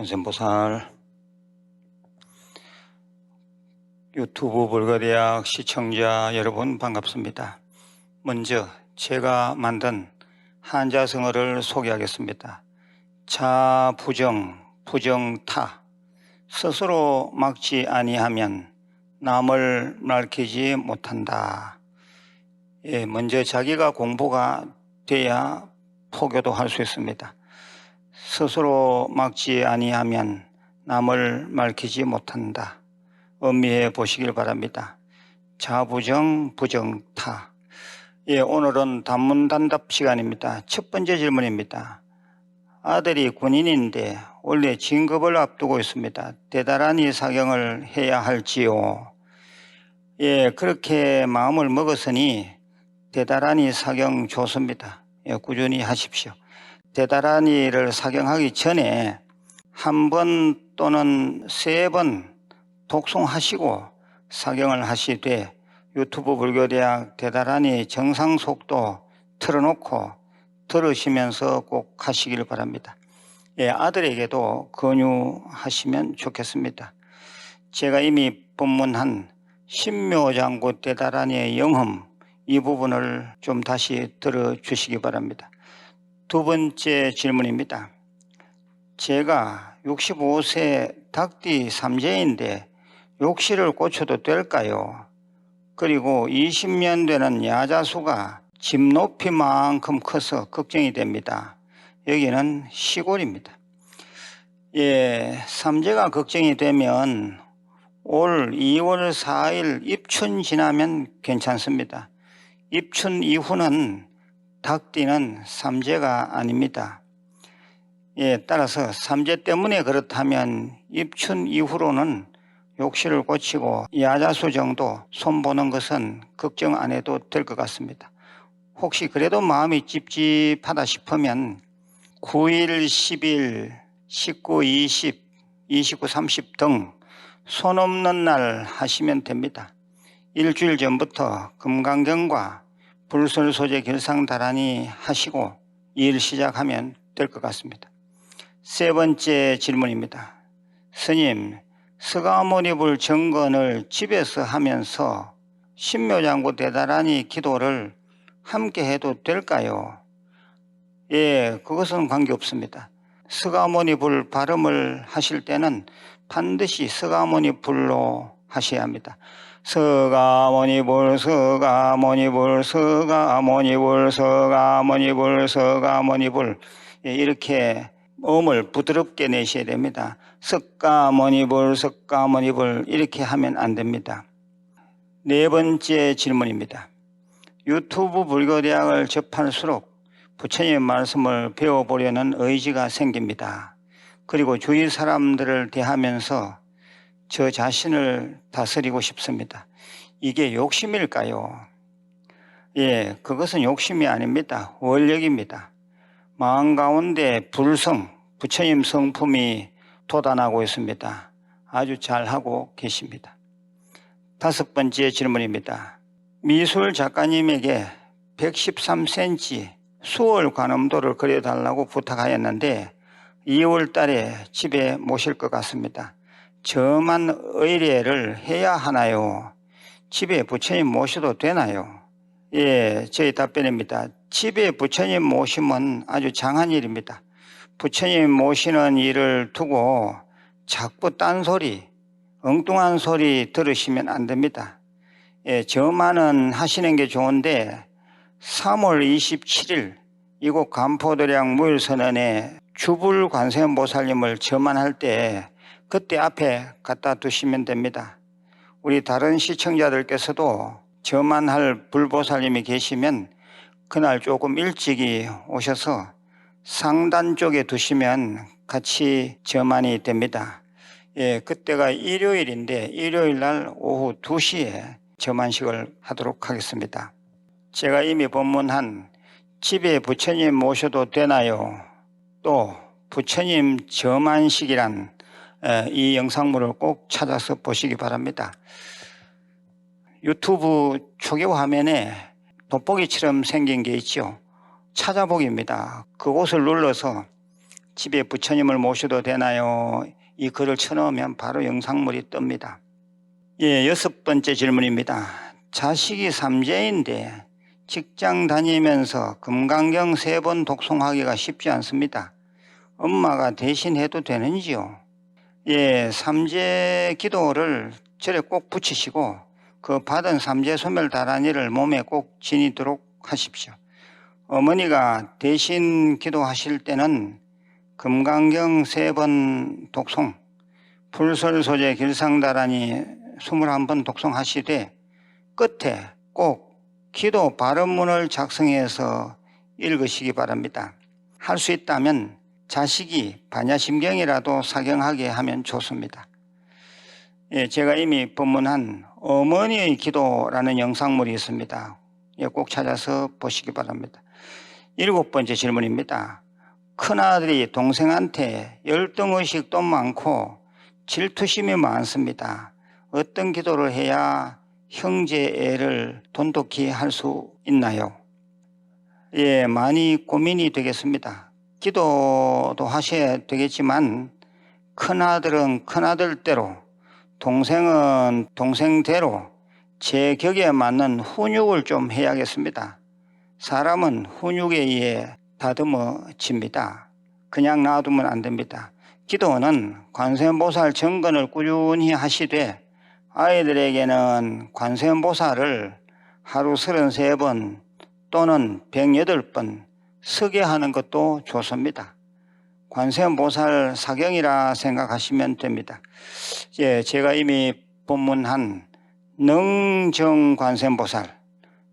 건센보살 유튜브 불가대학 시청자 여러분 반갑습니다. 먼저 제가 만든 한자성어를 소개하겠습니다. 자부정, 부정타 스스로 막지 아니하면 남을 밝히지 못한다. 예, 먼저 자기가 공부가 돼야 포교도 할 수 있습니다. 스스로 막지 아니하면 남을 밝히지 못한다. 음미해 보시길 바랍니다. 자부정, 부정타. 예, 오늘은 단문 단답 시간입니다. 첫 번째 질문입니다. 아들이 군인인데 원래 진급을 앞두고 있습니다. 대단한이 사경을 해야 할지요? 예, 그렇게 마음을 먹었으니 대단한이 사경 좋습니다. 예, 꾸준히 하십시오. 대다라니를 사경하기 전에 한 번 또는 세 번 독송하시고 사경을 하시되 유튜브 불교대학 대다라니 정상 속도 틀어놓고 들으시면서 꼭 하시길 바랍니다. 예, 아들에게도 권유하시면 좋겠습니다. 제가 이미 본문한 신묘장구 대다라니의 영험 이 부분을 좀 다시 들어주시기 바랍니다. 두 번째 질문입니다. 제가 65세 닭띠 삼재인데 욕실을 꽂혀도 될까요? 그리고 20년 되는 야자수가 집 높이만큼 커서 걱정이 됩니다. 여기는 시골입니다. 예, 삼재가 걱정이 되면 올 2월 4일 입춘 지나면 괜찮습니다. 입춘 이후는 닭띠는 삼재가 아닙니다. 예, 따라서 삼재 때문에 그렇다면 입춘 이후로는 욕실을 고치고 야자수 정도 손보는 것은 걱정 안 해도 될 것 같습니다. 혹시 그래도 마음이 찝찝하다 싶으면 9일, 10일, 19, 20, 29, 30 등 손 없는 날 하시면 됩니다. 일주일 전부터 금강경과 불설 소재 결상 다란이 하시고 일 시작하면 될 것 같습니다. 세 번째 질문입니다. 스님, 스가모니불 정건을 집에서 하면서 신묘장구 대다라니 기도를 함께 해도 될까요? 예, 그것은 관계없습니다. 스가모니불 발음을 하실 때는 반드시 스가모니불로 하셔야 합니다. 서가모니불 예, 이렇게 음을 부드럽게 내셔야 됩니다. 석가모니불 석가모니불 이렇게 하면 안 됩니다. 네 번째 질문입니다. 유튜브 불교대학을 접할수록 부처님의 말씀을 배워보려는 의지가 생깁니다. 그리고 주위 사람들을 대하면서 저 자신을 다스리고 싶습니다. 이게 욕심일까요? 예, 그것은 욕심이 아닙니다. 원력입니다. 마음 가운데 불성, 부처님 성품이 돋아나고 있습니다. 아주 잘하고 계십니다. 다섯 번째 질문입니다. 미술 작가님에게 113cm 수월 관음도를 그려달라고 부탁하였는데 2월 달에 집에 모실 것 같습니다. 저만 의례를 해야 하나요? 집에 부처님 모셔도 되나요? 예, 저희 답변입니다. 집에 부처님 모시면 아주 장한 일입니다. 부처님 모시는 일을 두고 자꾸 딴소리, 엉뚱한 소리 들으시면 안 됩니다. 예, 저만은 하시는 게 좋은데 3월 27일 이곳 간포도량 무일선언에 주불 관세음보살님을 저만 할 때 그때 앞에 갖다 두시면 됩니다. 우리 다른 시청자들께서도 저만 할 불보살님이 계시면 그날 조금 일찍이 오셔서 상단 쪽에 두시면 같이 저만이 됩니다. 예, 그때가 일요일인데 일요일 날 오후 2시에 저만식을 하도록 하겠습니다. 제가 이미 법문한 집에 부처님 모셔도 되나요? 또 부처님 저만식이란 이 영상물을 꼭 찾아서 보시기 바랍니다. 유튜브 초기 화면에 돋보기처럼 생긴 게 있죠. 찾아보기입니다. 그곳을 눌러서 집에 부처님을 모셔도 되나요? 이 글을 쳐넣으면 바로 영상물이 뜹니다. 예, 여섯 번째 질문입니다. 자식이 삼재인데 직장 다니면서 금강경 세 번 독송하기가 쉽지 않습니다. 엄마가 대신 해도 되는지요? 예, 삼재 기도를 절에 꼭 붙이시고 그 받은 삼재 소멸 다란이를 몸에 꼭 지니도록 하십시오. 어머니가 대신 기도하실 때는 금강경 세 번 독송, 불설 소재 길상다란이 21번 독송하시되 끝에 꼭 기도 발음문을 작성해서 읽으시기 바랍니다. 할 수 있다면 자식이 반야심경이라도 사경하게 하면 좋습니다. 예, 제가 이미 법문한 어머니의 기도라는 영상물이 있습니다. 예, 꼭 찾아서 보시기 바랍니다. 일곱 번째 질문입니다. 큰아들이 동생한테 열등의식도 많고 질투심이 많습니다. 어떤 기도를 해야 형제 애를 돈독히 할 수 있나요? 예, 많이 고민이 되겠습니다. 기도도 하셔야 되겠지만 큰아들은 큰아들대로 동생은 동생대로 제 격에 맞는 훈육을 좀 해야겠습니다. 사람은 훈육에 의해 다듬어집니다. 그냥 놔두면 안 됩니다. 기도는 관세음보살 정근을 꾸준히 하시되 아이들에게는 관세음보살을 하루 33번 또는 108번 서게 하는 것도 좋습니다. 관세음보살 사경이라 생각하시면 됩니다. 예, 제가 이미 본문한 능정관세음보살,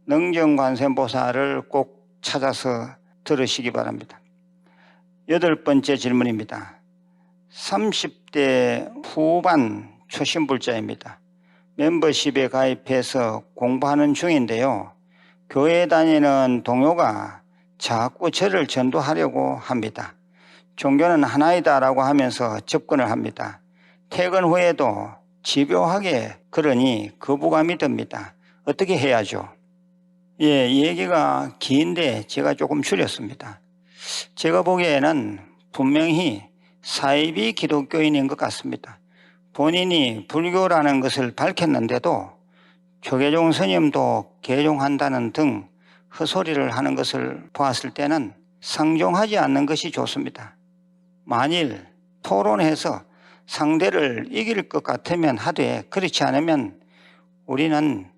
능정관세음보살을 꼭 찾아서 들으시기 바랍니다. 여덟 번째 질문입니다. 30대 후반 초신불자입니다. 멤버십에 가입해서 공부하는 중인데요. 교회 다니는 동료가 자꾸 저를 전도하려고 합니다. 종교는 하나이다라고 하면서 접근을 합니다. 퇴근 후에도 집요하게 그러니 거부감이 듭니다. 어떻게 해야죠? 예, 얘기가 긴데 제가 조금 줄였습니다. 제가 보기에는 분명히 사이비 기독교인인 것 같습니다. 본인이 불교라는 것을 밝혔는데도 조계종 스님도 개종한다는 등 헛소리를 하는 것을 보았을 때는 상종하지 않는 것이 좋습니다. 만일 토론해서 상대를 이길 것 같으면 하되 그렇지 않으면 우리는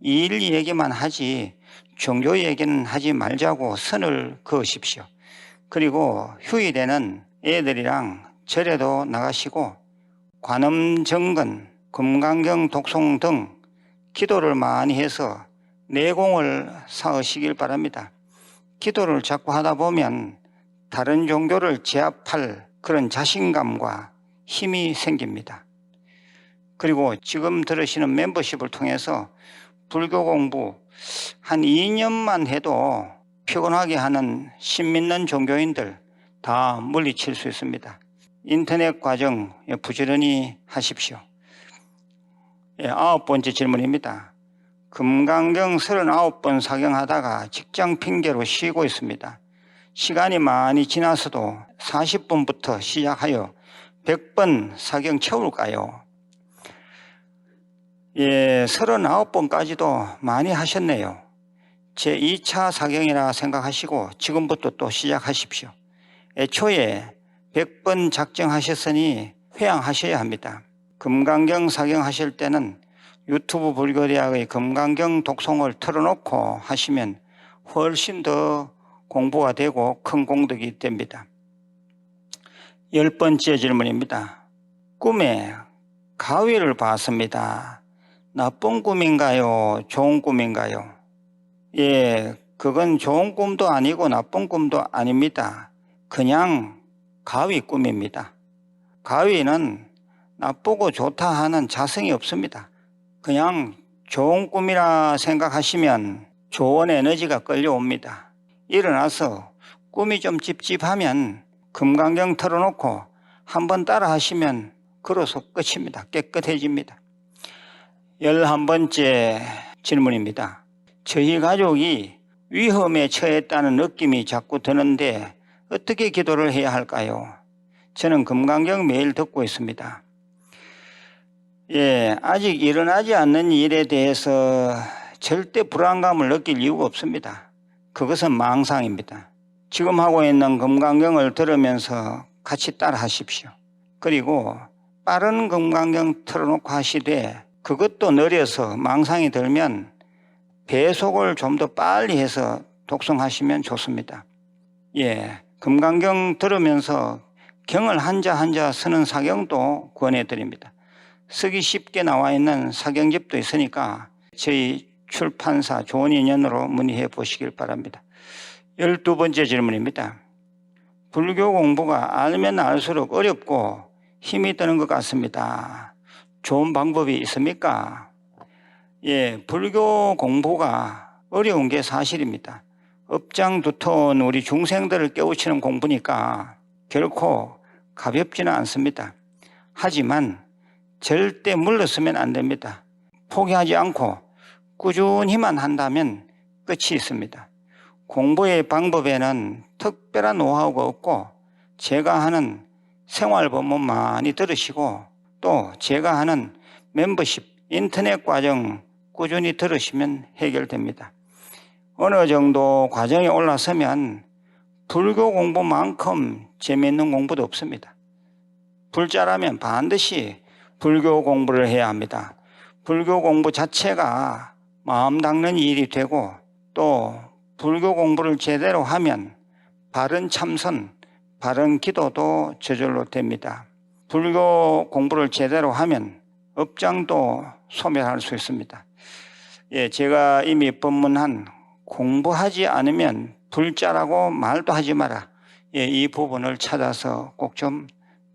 일 얘기만 하지 종교 얘기는 하지 말자고 선을 그으십시오. 그리고 휴일에는 애들이랑 절에도 나가시고 관음정근, 금강경 독송 등 기도를 많이 해서 내공을 쌓으시길 바랍니다. 기도를 자꾸 하다 보면 다른 종교를 제압할 그런 자신감과 힘이 생깁니다. 그리고 지금 들으시는 멤버십을 통해서 불교 공부 한 2년만 해도 피곤하게 하는 신 믿는 종교인들 다 물리칠 수 있습니다. 인터넷 과정 부지런히 하십시오. 예, 아홉 번째 질문입니다. 금강경 39번 사경하다가 직장 핑계로 쉬고 있습니다. 시간이 많이 지나서도 40분부터 시작하여 100번 사경 채울까요? 예, 39번까지도 많이 하셨네요. 제 2차 사경이라 생각하시고 지금부터 또 시작하십시오. 애초에 100번 작정하셨으니 회양하셔야 합니다. 금강경 사경하실 때는 유튜브 불교대학의 금강경 독송을 틀어놓고 하시면 훨씬 더 공부가 되고 큰 공덕이 됩니다. 열 번째 질문입니다. 꿈에 가위를 봤습니다. 나쁜 꿈인가요? 좋은 꿈인가요? 예, 그건 좋은 꿈도 아니고 나쁜 꿈도 아닙니다. 그냥 가위 꿈입니다. 가위는 나쁘고 좋다 하는 자성이 없습니다. 그냥 좋은 꿈이라 생각하시면 좋은 에너지가 끌려옵니다. 일어나서 꿈이 좀 찝찝하면 금강경 털어놓고 한번 따라 하시면 걸어서 끝입니다. 깨끗해집니다. 열한 번째 질문입니다. 저희 가족이 위험에 처했다는 느낌이 자꾸 드는데 어떻게 기도를 해야 할까요? 저는 금강경 매일 듣고 있습니다. 예, 아직 일어나지 않는 일에 대해서 절대 불안감을 느낄 이유가 없습니다. 그것은 망상입니다. 지금 하고 있는 금강경을 들으면서 같이 따라 하십시오. 그리고 빠른 금강경 틀어놓고 하시되 그것도 느려서 망상이 들면 배속을 좀 더 빨리 해서 독성하시면 좋습니다. 예, 금강경 들으면서 경을 한자 한자 쓰는 사경도 권해드립니다. 쓰기 쉽게 나와 있는 사경집도 있으니까 저희 출판사 좋은 인연으로 문의해 보시길 바랍니다. 열두 번째 질문입니다. 불교 공부가 알면 알수록 어렵고 힘이 드는 것 같습니다. 좋은 방법이 있습니까? 예, 불교 공부가 어려운 게 사실입니다. 업장 두터운 우리 중생들을 깨우치는 공부니까 결코 가볍지는 않습니다. 하지만 절대 물러서면 안 됩니다. 포기하지 않고 꾸준히만 한다면 끝이 있습니다. 공부의 방법에는 특별한 노하우가 없고 제가 하는 생활 법문 많이 들으시고 또 제가 하는 멤버십 인터넷 과정 꾸준히 들으시면 해결됩니다. 어느 정도 과정에 올라서면 불교 공부만큼 재미있는 공부도 없습니다. 불자라면 반드시 불교 공부를 해야 합니다. 불교 공부 자체가 마음 닦는 일이 되고 또 불교 공부를 제대로 하면 바른 참선, 바른 기도도 저절로 됩니다. 불교 공부를 제대로 하면 업장도 소멸할 수 있습니다. 예, 제가 이미 법문한 공부하지 않으면 불자라고 말도 하지 마라. 예, 이 부분을 찾아서 꼭 좀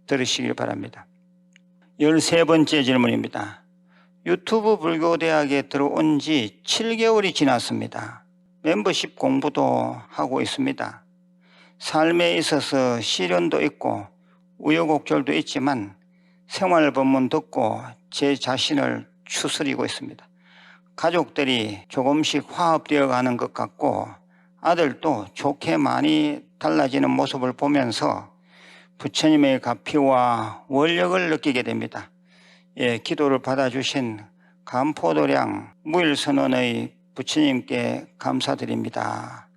들으시길 바랍니다. 열세 번째 질문입니다. 유튜브 불교대학에 들어온 지 7개월이 지났습니다. 멤버십 공부도 하고 있습니다. 삶에 있어서 시련도 있고 우여곡절도 있지만 생활 법문 듣고 제 자신을 추스리고 있습니다. 가족들이 조금씩 화합되어 가는 것 같고 아들도 좋게 많이 달라지는 모습을 보면서 부처님의 가피와 원력을 느끼게 됩니다. 예, 기도를 받아주신 감포도량 무일선언의 부처님께 감사드립니다.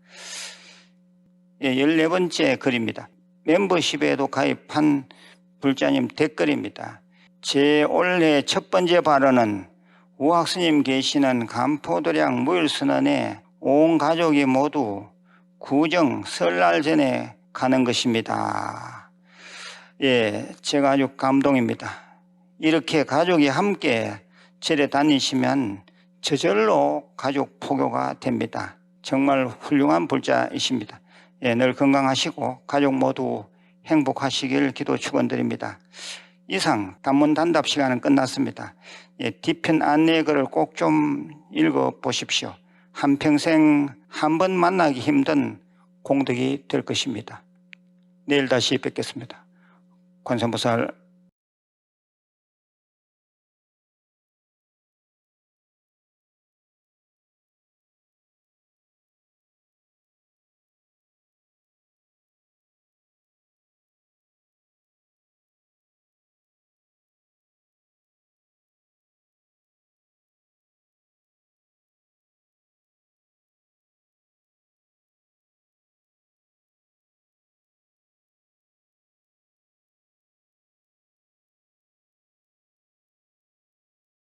예, 14번째 글입니다. 멤버십에도 가입한 불자님 댓글입니다. 제 올해 첫 번째 발언은 우학스님 계시는 감포도량 무일선언에 온 가족이 모두 구정 설날 전에 가는 것입니다. 예, 제가 아주 감동입니다. 이렇게 가족이 함께 절에 다니시면 저절로 가족 포교가 됩니다. 정말 훌륭한 불자이십니다. 예, 늘 건강하시고 가족 모두 행복하시길 기도 축원드립니다. 이상 단문 단답 시간은 끝났습니다. 예, 뒤편 안내글을 꼭 좀 읽어 보십시오. 한평생 한 번 만나기 힘든 공덕이 될 것입니다. 내일 다시 뵙겠습니다. 관세음보살